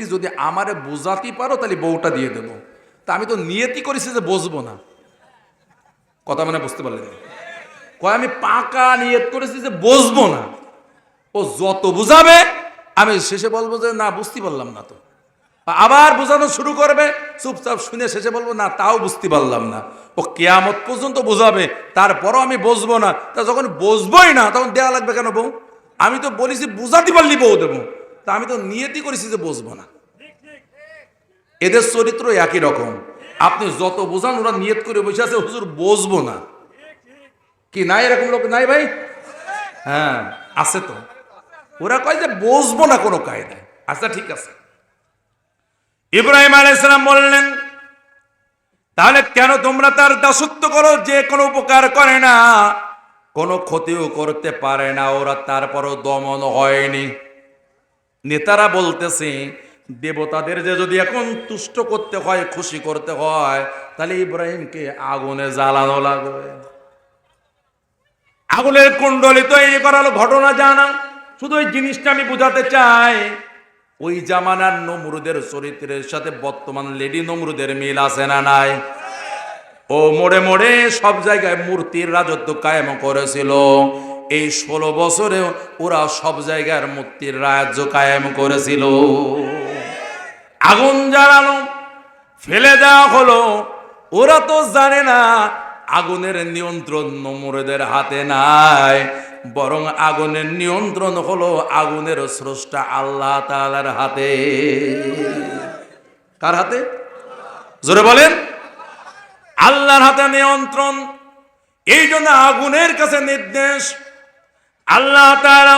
বলিছি যদি আমারে বোঝাতে পারো, তাহলে বউটা দিয়ে দেবো। তা আমি তো নিয়তি করেছি যে বসবো না। কথা মানে বুঝতে পারলেন? কয়, আমি পাকা নিয়ত করেছি যে বসবো না। ও যত বুঝাবে, আমি শেষে বলব যে, না, বুঝতে পারলাম না তো। আবার বোঝানো শুরু করবে, চুপচাপ শুনে শেষে বলব, না, তাও বুঝতে পারলাম না। ও কেয়ামত পর্যন্ত বোঝাবে, তারপরও আমি বসবো না। তা যখন বসবোই না, তখন দেয়া লাগবে কেন বউ? আমি তো বলেছি, বুঝাতে পারলি বউ দেবো। তা আমি তো নিয়তি করেছি যে বসবো না। এদের চরিত্র একই রকম। আপনি যত বোঝান, ওরা নিয়ত করে বসে আছে, হুজুর বসবো না। কি, নাই এরকম লোক নাই ভাই? হ্যাঁ আছে তো। ওরা কয় যে বসবো না কোনো কায়দায়। আচ্ছা ঠিক আছে। ইব্রাহিম আলাইসালাম বললেন, তাহলে কেন তোমরা তার দাসত্ব করো? যে কোনো উপকার করে না। কোনো ক্ষতিও করতে পারে না। ওরা তারপরও দমন হয়নি। নেতারা বলতেছে, দেবতাদের যে যদি এখন তুষ্ট করতে হয়, খুশি করতে হয়, তাহলে ইব্রাহিমকে আগুনে জ্বালানো লাগবে। আগুনের কুণ্ডলি তো তৈরি করার ঘটনা জানা। শুধু ওই জিনিসটা আমি বোঝাতে চাই, ওই জামানার নমরুদের চরিত্রের সাথে বর্তমান লেডি নমরুদের মিল আছে না নাই? ও মোড়ে মোড়ে সব জায়গায় মূর্তির রাজত্ব কায়েম করেছিল। এই ষোলো বছরে ওরা সব জায়গার মূর্তির রাজ্য কায়েম করেছিল। আগুন জ্বালানো, ফেলে দেওয়া হলো। ওরা তো জানে না, আগুনের নিয়ন্ত্রণ নমরুদের হাতে নাই। বরং আগুনের নিয়ন্ত্রণ হলো আগুনের স্রষ্টা আল্লাহ তাআলার হাতে। কার হাতে? জোরে বলেন। আল্লাহর হাতে নিয়ন্ত্রণ। এই জন্য আগুনের কাছে নির্দেশ আল্লাহ তাআলা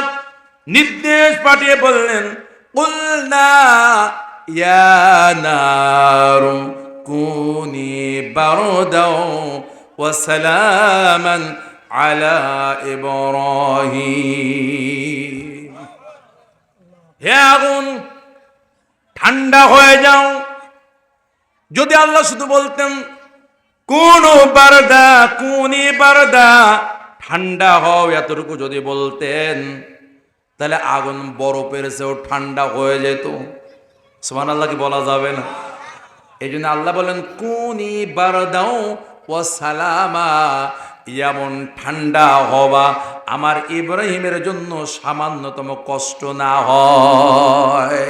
নির্দেশ পাঠিয়ে বললেন ঠান্ডা হয়ে যাও। যদি আল্লাহ শুধু বলতেন, কোন বারদা, কোনি বারদা ঠান্ডা হও এতটুকু যদি বলতেন, তাহলে আগুন বরফের চেয়েও ঠান্ডা হয়ে যেত। সোমান আল্লাহ কি বলা যাবে না? এই জন্য আল্লাহ বলেন, কোনি বারদাও ও সালামা। এমন ঠান্ডা হওয়া আমার ইব্রাহিমের জন্য সামান্যতম কষ্ট না হয়।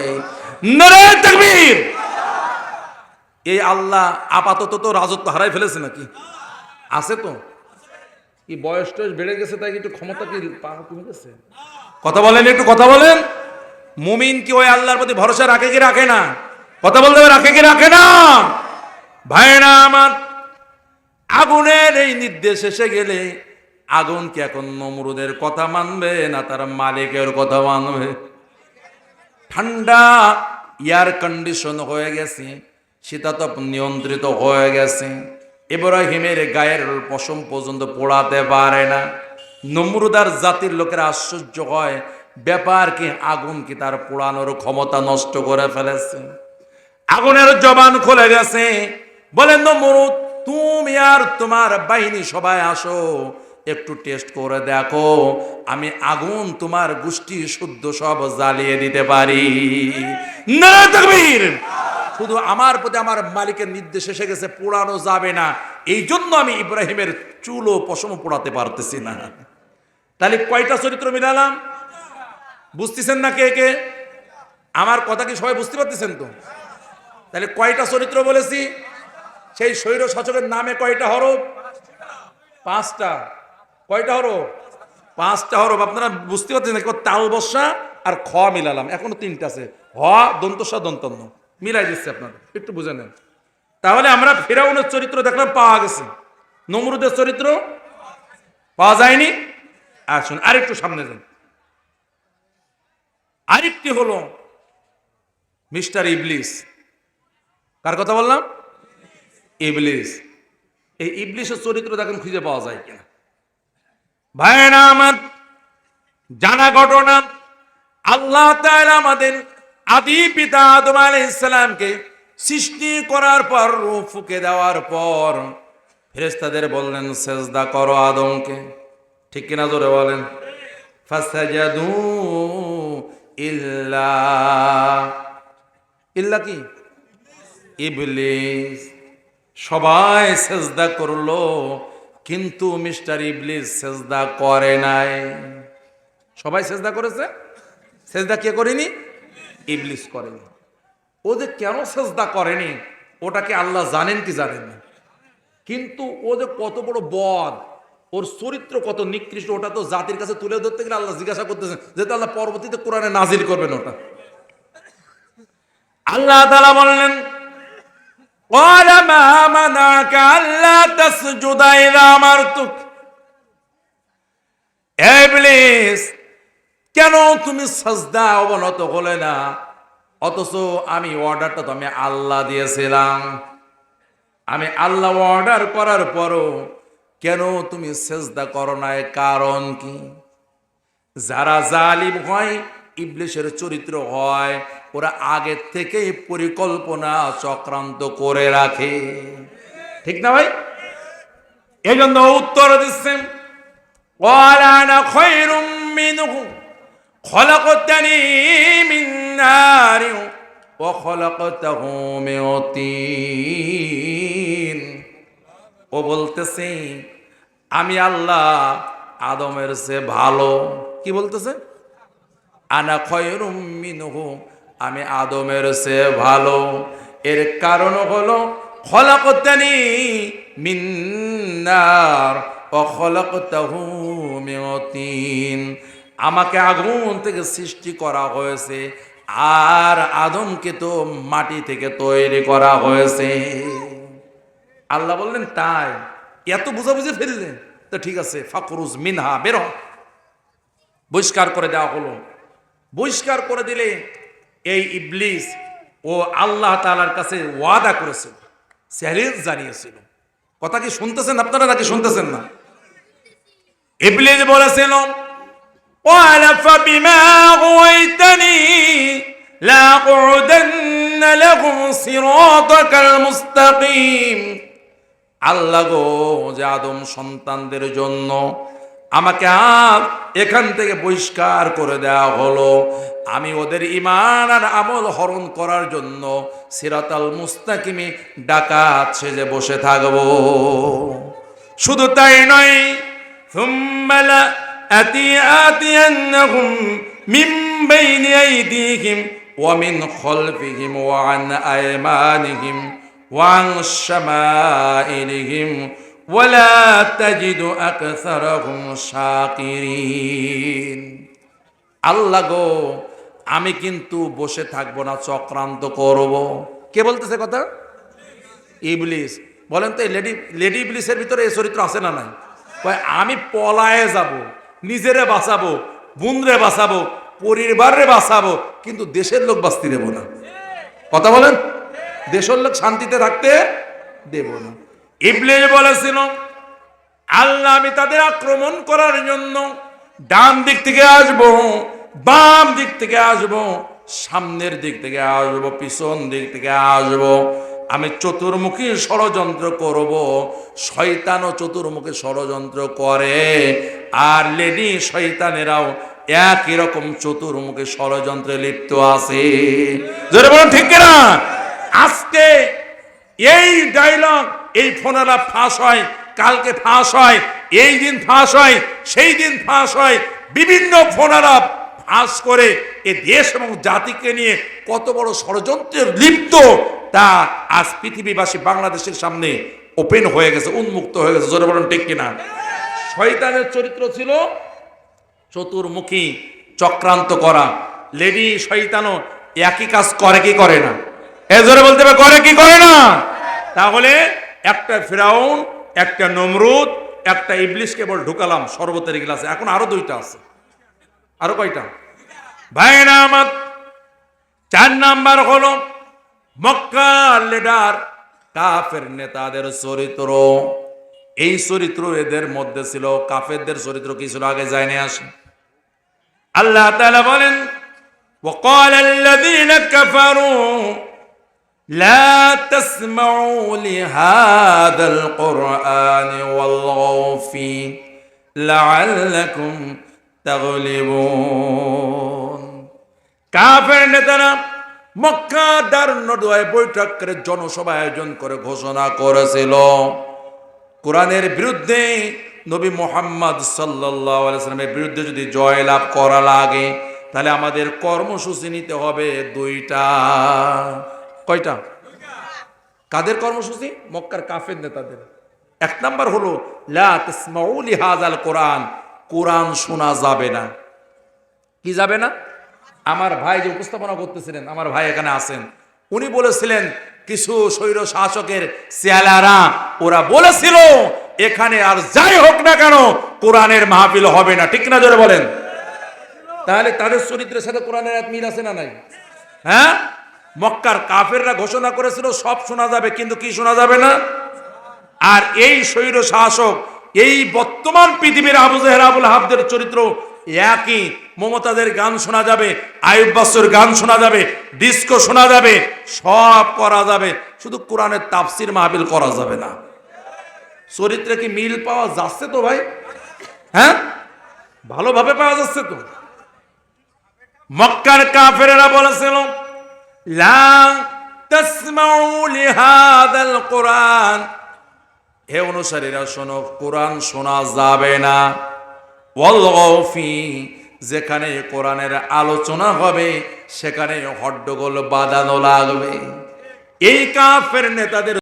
এই আল্লাহ আপাতত তো রাজত্ব হারাই ফেলেছে নাকি? আছে তো? কি বয়স টয়স বেড়ে গেছে তাই একটু ক্ষমতা কি পা- কমে গেছে? কথা বলেন, একটু কথা বলেন। মুমিন কি ওই আল্লাহর প্রতি ভরসা রাখে কি রাখে না? কথা বলতে রাখে কি রাখে না? ভাইরা আমার, আগুনের এই নির্দেশ এসে গেলে আগুন কি এখন নমরুদের কথা মানবে না তার মালিকের কথা মানবে? ঠান্ডা এয়ার কন্ডিশন হয়ে গেছে, শীতাতপ নিয়ন্ত্রিত হয়ে গেছে। ইব্রাহিমের গায়ের পশম পর্যন্ত পোড়াতে পারে না। নমরুদার জাতির লোকেরা আশ্চর্য হয়, ব্যাপার কি, আগুন কি তার পোড়ানোর ক্ষমতা নষ্ট করে ফেলেছে। আগুনের জবান খুলে গেছে। বলে, নমরুদ, তুমি আর তোমার বাহিনী সবাই আসো, একটু টেস্ট করে দেখো। আমি আগুন তোমার গোষ্ঠী শুদ্ধ সব জ্বালিয়ে দিতে পারি। না শুধু আমার প্রতি আমার মালিকের নির্দেশ এসে গেছে, পোড়ানো যাবে না। এই জন্য আমি ইব্রাহিমের চুলো পশম পোড়াতে পারতেছি না। তাহলে কয়টা চরিত্র মিলালাম? বুঝতেছেন না কে কে? আমার কথা কি সবাই বুঝতে পারতেছেন তো? তাহলে কয়টা চরিত্র বলেছি? সেই স্বৈর শাসকের নামে কয়টা হরফ? পাঁচটা। কয়টা হরফ? পাঁচটা হরফ। আপনারা বুঝতে পারছেন তাল বসা আর খ মিলালাম। এখনও তিনটা আছে। হ, দন্তসা, দন্তন্য। মিলাই দিচ্ছে আপনাদের, একটু বুঝে নেন। তাহলে আমরা ফেরাউনের চরিত্র দেখলাম, পাওয়া গেছে। নমরুদের চরিত্র পাওয়া যায়নি। আসুন, আরেকটু সামনে যান। আরেকটি হলো মিস্টার ইবলিস। কার কথা বললাম? ইবলিস। এই ইবলিসের চরিত্র দেখেন খুঁজে পাওয়া যায় কিনা। ভাইরা আমার জানা ঘটনা, আল্লাহ আমাদের আদি পিতা আদম আলাইহিস সালামকে সৃষ্টি করার পর রূহ ফুকে দেওয়ার পর ফেরেশতাদের বললেন, সেজদা করো আদমকে। ঠিক কিনা জোরে বলেন? ফাসাজাদু ইল্লা। ইল্লা কি? ইবলিস। সবাই সেজদা করল, কিন্তু মিস্টার ইবলিস সেজদা করে নাই। সবাই সেজদা করেছে? সেজদা কে করেনি? ইবলিস করেনি ও যে কেন সেজদা করেনি ওটাকে আল্লাহ জানেন কি জানেন না কিন্তু ও যে কত বড় বদ ওর চরিত্র কত নিকৃষ্ট ওটা তো জাতির কাছে তুলে ধরতে গেলে আল্লাহ জিজ্ঞাসা করতেছেন যেহেতু আল্লাহ পরবর্তীতে কোরআনে নাজিল করবেন ওটা আল্লাহ তালা বললেন قال ما منعك ألا تسجد إذا أمرتك ইবলিস কেন তুমি সাজদা অবনত হলে না? অথচ আমি অর্ডারটা তো আমি আল্লাহ দিয়েছিলাম। আমি আল্লাহ অর্ডার করার পরও কেন তুমি সেজদা করো না? কারণ কি? যারা জালিম হয়, ইবলিশের চরিত্র হয়, ওরা আগের থেকেই পরিকল্পনা চক্রান্ত করে রাখে। ঠিক না ভাই? এই জন্য উত্তর দিচ্ছেন خلقتني من نار وخلقته من طين ও বলতেছে আমি আল্লাহ আদমের সে ভালো কি বলতেছে আনা খয়রুম মিনহু আমি আদমের সে ভালো এর কারণ হলো খলাকতানি মিন্নার ও খলাকতাহু মিন আমাকে আগুন থেকে সৃষ্টি করা হয়েছে, আর আদমকে তো মাটি থেকে তৈরি করা হয়েছে। আল্লাহ বললেন, তাই। এত বুঝাবুঝি ফেললেন তো ঠিক আছে, ফাকরুজ মিনহা, বের বহিষ্কার করে দেওয়া হলো। বহিষ্কার করে দিলে এই ইবলিস ও আল্লাহ তালার কাছে ওয়াদা করেছিল চ্যালেঞ্জ জানিয়েছিল। কথা কি শুনতেছেন আপনারা নাকি শুনতেছেন না? ইবলিস বলেছিল قال فبما أغويتني لأقعدن لهم صراطك المستقيم আল্লাহ গো যে আদম সন্তানদের জন্য আমাকে আর এখান থেকে বহিষ্কার করে দেওয়া হলো আমি ওদের ইমান আর আমল হরণ করার জন্য সিরাতাল মুস্তাকিমি ডাকাত সেজে বসে থাকবো শুধু তাই নয় ثم لأتينهم من بين أيديهم ومن خلفهم وعن أيمانهم وعن شمائلهم ولا تجد أكثرهم شاكرين আল্লাহ গো আমি কিন্তু বসে থাকবো না চক্রান্ত করব কে বলতেছে কথা ইবলিস বলেন তো এই লেডি লেডি ইবলিসের ভিতরে এই চরিত্র আছে না নাই কয় আমি পলায়ে যাব নিজেরে বাঁচাবো, বুনরে বাঁচাবো পরিবারে বাঁচাবো, কিন্তু দেশের লোক বাঁচতে দেবো না। কথা বলেন? দেশের লোক শান্তিতে থাকতে দেব না। ইবলিস বলেছিল, আল্লাহ আমি তাদের আক্রমণ করার জন্য ডান দিক থেকে আসব, বাম দিক থেকে আসব, সামনের দিক থেকে আসব, পিছন দিক থেকে আসব। আমি চতুর্মুখী ষড়যন্ত্র করব। শয়তানও চতুর্মুখী ষড়যন্ত্র করে। আর লেডি শয়তানেরাও একই রকম চতুর্মুখী ষড়যন্ত্রে লিপ্ত আছে। ঠিক না আজকে এই ডায়লগ এই ফোনেরা ফাঁস হয়, কালকে ফাঁস হয়, এই দিন ফাঁস হয়, সেই দিন ফাঁস হয়, বিভিন্ন ফোনেরা ফাঁস করে এ দেশ এবং জাতিকে নিয়ে কত বড় ষড়যন্ত্রের লিপ্ত, তা আজ পৃথিবীবাসী বাংলাদেশের সামনে ওপেন হয়ে গেছে, উন্মুক্ত হয়ে গেছে। জোরে বলুন, ঠিক কিনা? শয়তানের চরিত্র ছিল চতুর্মুখী, চক্রান্ত করা। লেডি শয়তানও একই কাজ করে কি করে না? এ জোরে বলতে হবে, করে কি করে না? তাহলে একটা ফেরাউন, একটা নমরুদ, একটা ইবলিশ কেবল ঢুকালাম শরবতের গ্লাসে। এখন আরও দুইটা আছে। আরও কয়টা? ভাইরা আমার চার নাম্বার হলো মক্কার লিডার কাফের নেতাদের চরিত্র এই চরিত্র এদের মধ্যে ছিল কাফেরদের চরিত্র কি ছিল আগে যায়নি আসে আল্লাহ তাআলা বলেন وقال الذين كفروا لا تسمعوا لهذا القرآن والغوا فيه لعلكم تغلبون কাফের নেতারা মক্কা দারুণদয় বৈঠক করে জনসভা আয়োজন করে ঘোষণা করেছিল। কোরআনের বিরুদ্ধে নবী মোহাম্মদ সাল্লামের বিরুদ্ধে যদি জয়লাভ করা লাগে, তাহলে আমাদের কর্মসূচি নিতে হবে দুইটা। কয়টা? কাদের কর্মসূচি? মক্কার কাফের নেতাদের। এক নাম্বার হলো, লা কোরআন। কোরআন শোনা যাবে না। কি যাবে না? আমার ভাই যে উপস্থাপনা করতেছিলেন, আমার ভাই এখানে আছেন, উনি বলেছিলেন, কিছু স্বৈর শাসকের চেয়ালারা ওরা বলেছিল, এখানে আর যাই হোক না কেন, কোরআনের মাহফিল হবে না। ঠিক না জোরে বলেন? তাহলে তাদের চরিত্রের সাথে কোরআনের এক মিল আছে না নাই? হ্যাঁ? মক্কার কাফেররা ঘোষণা করেছিল, সব শোনা যাবে, কিন্তু কি শোনা যাবে না? আর এই স্বৈর শাসক এই বর্তমান পৃথিবীর আবু জেহের, আবুল হাবদের চরিত্র একই। মমতাদের গান শোনা যাবে আয়ুব বাসুর গান শোনা যাবে, ডিস্কো শোনা যাবে, সব করা যাবে। শুধু কোরআনের তাফসির মাহবিল করা যাবে না। চরিত্রে কি মিল পাওয়া যাচ্ছে তো ভাই? হ্যাঁ? ভালোভাবে পাওয়া যাচ্ছে তো। মক্কার কাফেরেরা বলেছিল, লা তাসমাউ লিহাদাল কোরআন। হে অনুসারীরা, শোনো, কোরআন শোনা যাবে না। যেখানে কোরআনের আলোচনা হবে, সেখানে হট্টগোল বাঁধানো লাগবে। এই কাফের নেতাদের